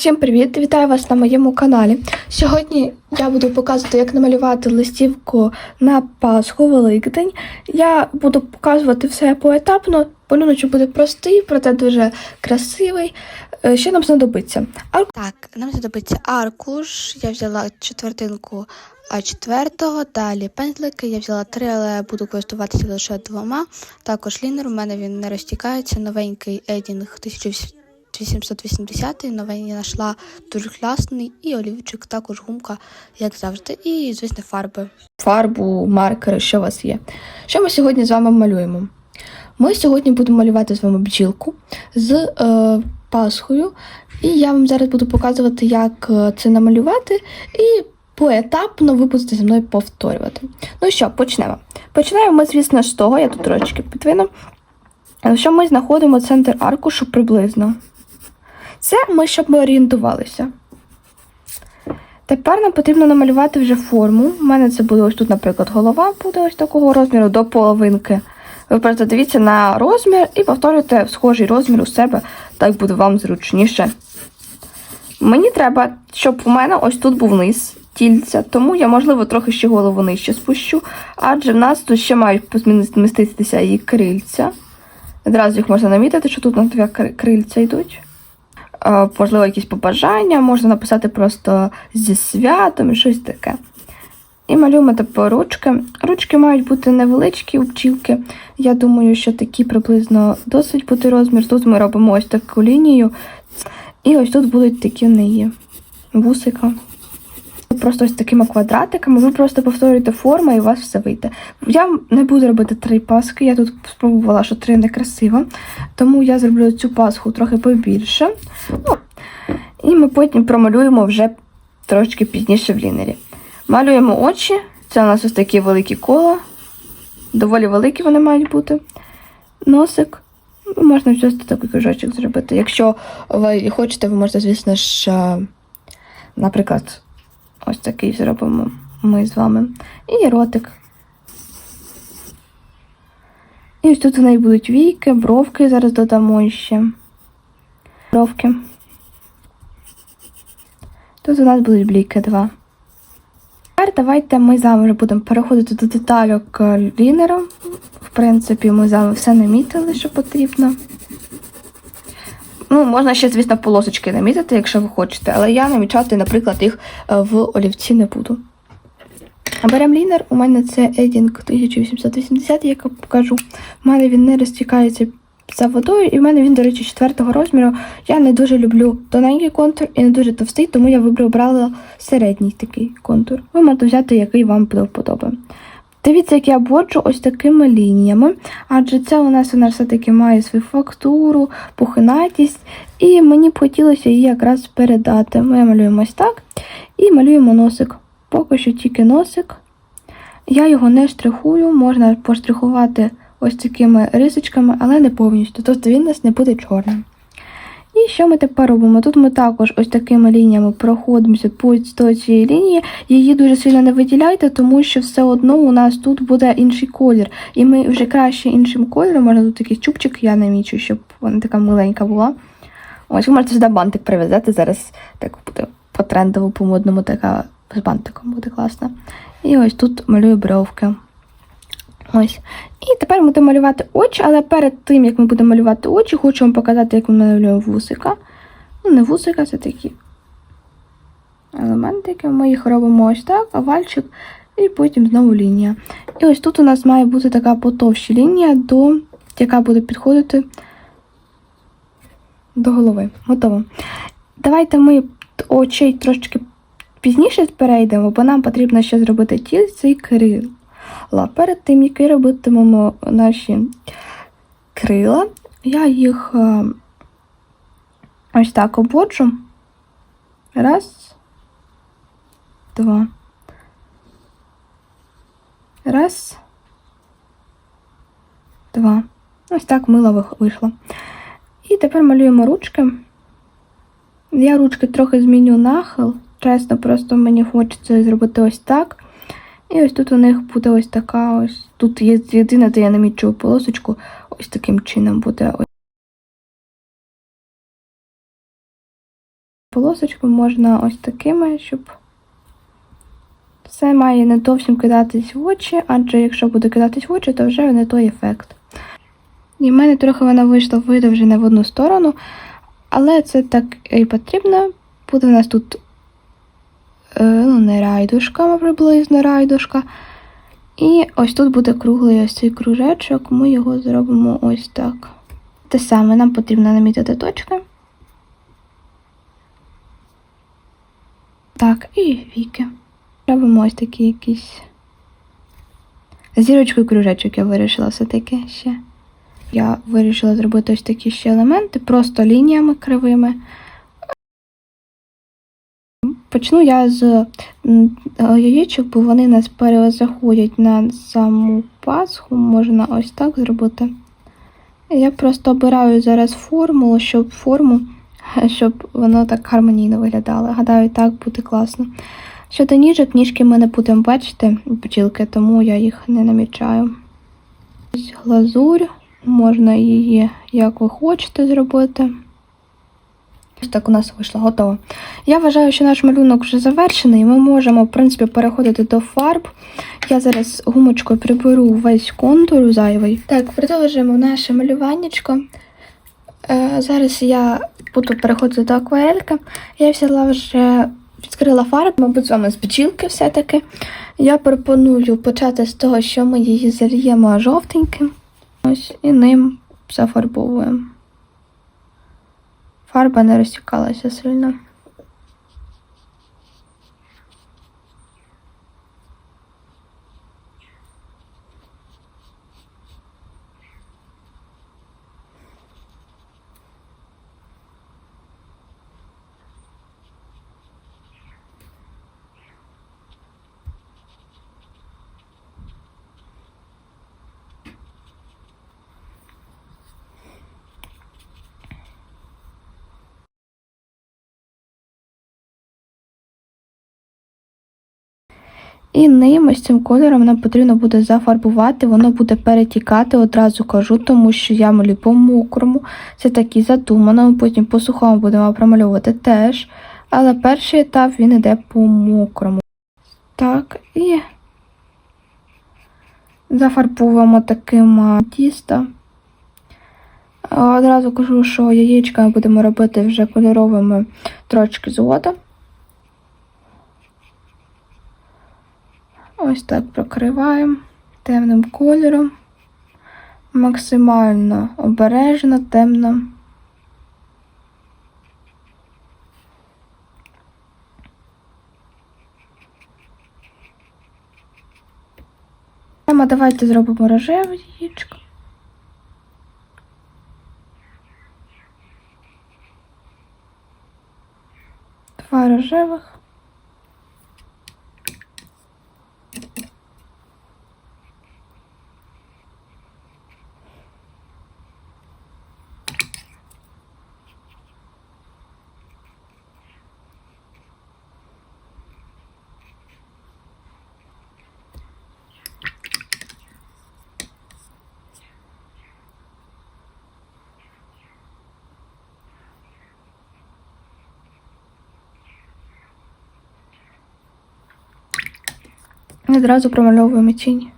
Всім привіт! Вітаю вас на моєму каналі. Сьогодні я буду показувати, як намалювати листівку на Пасху Великдень. Я буду показувати все поетапно. Малюночок буде простий, проте дуже красивий. Е, Що нам знадобиться? Ар... Так, нам знадобиться аркуш. Я взяла четвертинку А4, далі пензлики. Я взяла три, але буду користуватися лише двома. Також лінер. У мене він не розтікається. Новенький Едінг 1800. 1780 новині знайшла дуже класний і олівчик, також гумка, як завжди, і, звісно, фарби. Фарбу, маркери, що у вас є. Що ми сьогодні з вами малюємо? Ми сьогодні будемо малювати з вами бджілку з е, пасхою, і я вам зараз буду показувати, як е, це намалювати, і поетапно ви будете зі мною повторювати. Ну що, почнемо. Починаємо ми, звісно, з того, я тут трошечки підвину. Що ми знаходимо центр аркушу приблизно. Це ми, щоб ми орієнтувалися. Тепер нам потрібно намалювати вже форму. У мене це буде ось тут, наприклад, голова буде ось такого розміру до половинки. Ви просто дивіться на розмір і повторюйте схожий розмір у себе, так буде вам зручніше. Мені треба, щоб у мене ось тут був низ тільця, тому я, можливо, трохи ще голову нижче спущу, адже в нас тут ще мають зміститися її крильця. Одразу їх можна намітити, що тут на дві кри- крильця йдуть. Е, Можливо, якісь побажання, можна написати просто зі святом щось таке. І малюємо тепер ручки. Ручки мають бути невеличкі у пчілки. Я думаю, що такі приблизно досить бути розмір. Тут ми робимо ось таку лінію. І ось тут будуть такі неї вусика. Просто ось такими квадратиками. Ви просто повторюєте форму і у вас все вийде. Я не буду робити три паски. Я тут спробувала, що три некрасиво. Тому я зроблю цю пасху трохи побільше. Ну, і ми потім промалюємо вже трошки пізніше в лінері. Малюємо очі. Це у нас ось такі великі кола. Доволі великі вони мають бути. Носик. Ну, Можна щось такий кружочок зробити. Якщо ви хочете, ви можете, звісно ж, е, наприклад, ось такий зробимо ми з вами. І ротик. І ось тут у неї будуть війки, бровки зараз додамо ще. Бровки. Тут у нас будуть бліки два. Тепер давайте ми з вами вже будемо переходити до детальок е, лінера. В принципі, ми з вами все намітили, що потрібно. Ну, можна ще, звісно, полосочки намітити, якщо ви хочете, але я намічати, наприклад, їх е, в олівці не буду. Беремо лінер, у мене це Edding 1880, як я покажу. У мене він не розтікається за водою, і в мене він, до речі, четвертого розміру. Я не дуже люблю тоненький контур і не дуже товстий, тому я вибрала середній такий контур. Ви можете взяти, який вам буде вподобає. Дивіться, як я обводжу ось такими лініями, адже це у нас все-таки має свою фактуру, пухинатість, і мені б хотілося її якраз передати. Ми малюємо ось так і малюємо носик. Поки що тільки носик. Я його не штрихую, можна поштрихувати ось такими рисочками, але не повністю. Тобто він у нас не буде чорним. І що ми тепер робимо? Тут ми також ось такими лініями проходимося по цієї лінії. Її дуже сильно не виділяйте, тому що все одно у нас тут буде інший колір. І ми вже краще іншим кольором, можна тут такий чубчик, я намічу, щоб вона така миленька була. Ось ви можете сюди бантик прив'язати. Зараз так буде по трендово, по модному така з бантиком буде класно. І ось тут малюю бровки. Ось. І тепер ми будемо малювати очі, але перед тим, як ми будемо малювати очі, хочу вам показати, як ми малюємо вусика. Ну, не вусика, це такі елементики. Ми їх робимо ось так, овальчик, і потім знову лінія. І ось тут у нас має бути така потовща лінія, до, яка буде підходити до голови. Готово. Давайте ми очей трошки пізніше перейдемо, бо нам потрібно ще зробити тільце і крила. Перед тим, як робитимемо наші крила, я їх е, ось так обводжу. Раз, два. Раз. Два. Ось так мило вийшло. І тепер малюємо ручки. Я ручки трохи зміню нахил. Чесно, просто мені хочеться зробити ось так. І ось тут у них буде ось така ось. Тут є єдине, де я намічу полосочку, ось таким чином буде. ось. Полосочку можна ось такими, щоб все має не зовсім кидатись в очі, адже якщо буде кидатись в очі, то вже не той ефект. І в мене трохи вона вийшла видовжена в одну сторону, але це так і потрібно. Буде у нас тут ну, не райдушка, а приблизно райдушка. І ось тут буде круглий ось цей кружечок, ми його зробимо ось так. Те саме нам потрібно намітити точки. Так, і віки. Робимо ось такі якісь. Зірочкою кружечок я вирішила все-таки ще. Я вирішила зробити ось такі ще елементи, просто лініями кривими. Почну я з е, яєчок, бо вони нас перезаходять на саму пасху. Можна ось так зробити. Я просто обираю зараз формулу, щоб форму, щоб воно так гармонійно виглядало. Гадаю, так буде класно. Щодо ніжок, ніжки ми не будемо бачити бджілки, тому я їх не намічаю. Ось глазурь, можна її як ви хочете зробити. Ось так у нас вийшло, готово. Я вважаю, що наш малюнок вже завершений. Ми можемо, в принципі, переходити до фарб. Я зараз гумочкою приберу весь контур зайвий. Так, продовжуємо наше малюваннячко. Е, зараз я буду переходити до акварельки. Я взяла вже відкрила фарб, мабуть, з вами з печілки все-таки. Я пропоную почати з того, що ми її зальємо жовтеньким. Ось і ним зафарбовуємо. Фарба не розтікалася сильно. І ним ось цим кольором нам потрібно буде зафарбувати, воно буде перетікати, одразу кажу, тому що я малюю по мокрому. Це так і задумано, потім по сухому будемо промальовувати теж. Але перший етап він йде по мокрому. Так, і зафарбуємо таким тісто. Одразу кажу, що яєчками будемо робити вже кольоровими трошки згодом. Ось так прокриваємо темним кольором. Максимально обережно, темно. Тема давайте зробимо рожеве яєчко. Два рожевих. І одразу промальовуємо тінь.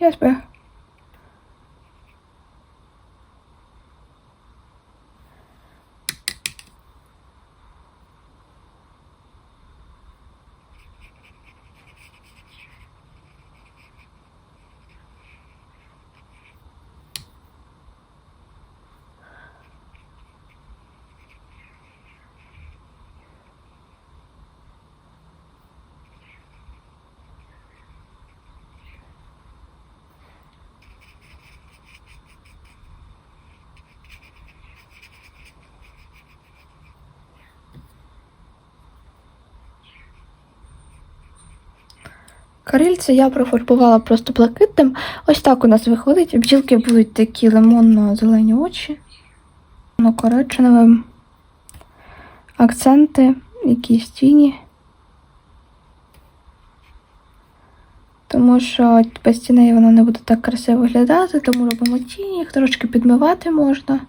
Я спаю. Крильце я профарбувала просто блакитним. Ось так у нас виходить. Бджілки будуть такі лимонно-зелені очі. Коричневим. Акценти, якісь тіні. Тому що без тіней вона не буде так красиво виглядати, тому робимо тіні, їх трошки підмивати можна.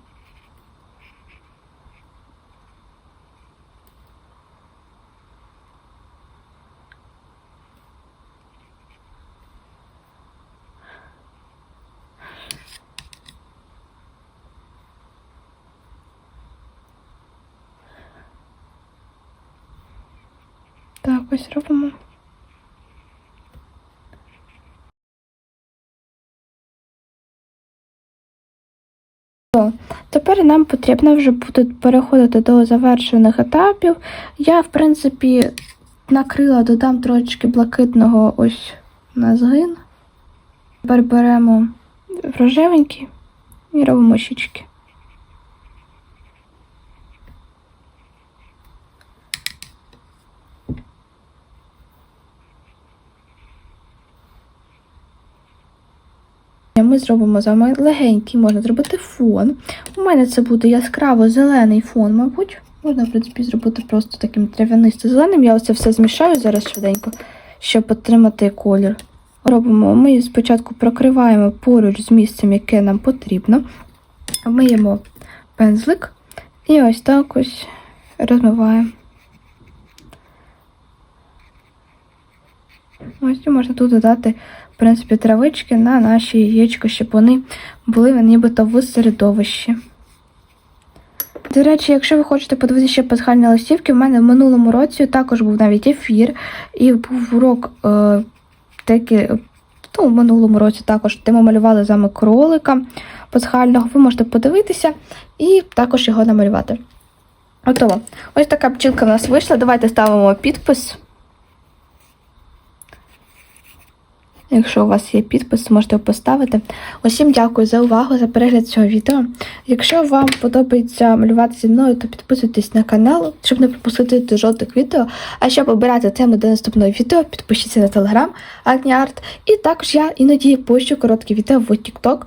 Так, ось робимо. Тепер нам потрібно вже буде переходити до завершених етапів. Я, в принципі, накрила, додам трошечки блакитного ось на згин. Тепер беремо рожевенький і робимо щічки. Ми зробимо з вами легенький, можна зробити фон. У мене це буде яскраво зелений фон, мабуть. Можна, в принципі, зробити просто таким трав'янисто зеленим. Я оце все змішаю зараз швиденько, щоб отримати колір. Робимо, ми спочатку прокриваємо поруч з місцем, яке нам потрібно. Миємо пензлик і ось так ось розмиваємо. Ось можна тут додати, в принципі, травички на наші яєчка, щоб вони були нібито в середовищі. До речі, якщо ви хочете подивитися ще пасхальні листівки, в мене в минулому році також був навіть ефір, і був урок е, такий, ну, в минулому році також, де ми малювали з кролика пасхального. Ви можете подивитися і також його намалювати. Готово. Ось така бджілка в нас вийшла. Давайте ставимо підпис. Якщо у вас є підпис, можете поставити. Усім дякую за увагу, за перегляд цього відео. Якщо вам подобається малювати зі мною, то підписуйтесь на канал, щоб не пропустити жодних відео. А щоб обирати тему до наступного відео, підпишіться на телеграм Агніарт. І також я іноді пощу короткі відео в TikTok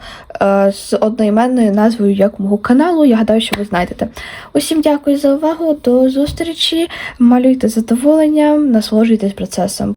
е, з одноіменною назвою як мого каналу. Я гадаю, що ви знайдете. Усім дякую за увагу, до зустрічі. Малюйте задоволенням, насолоджуйтесь процесом.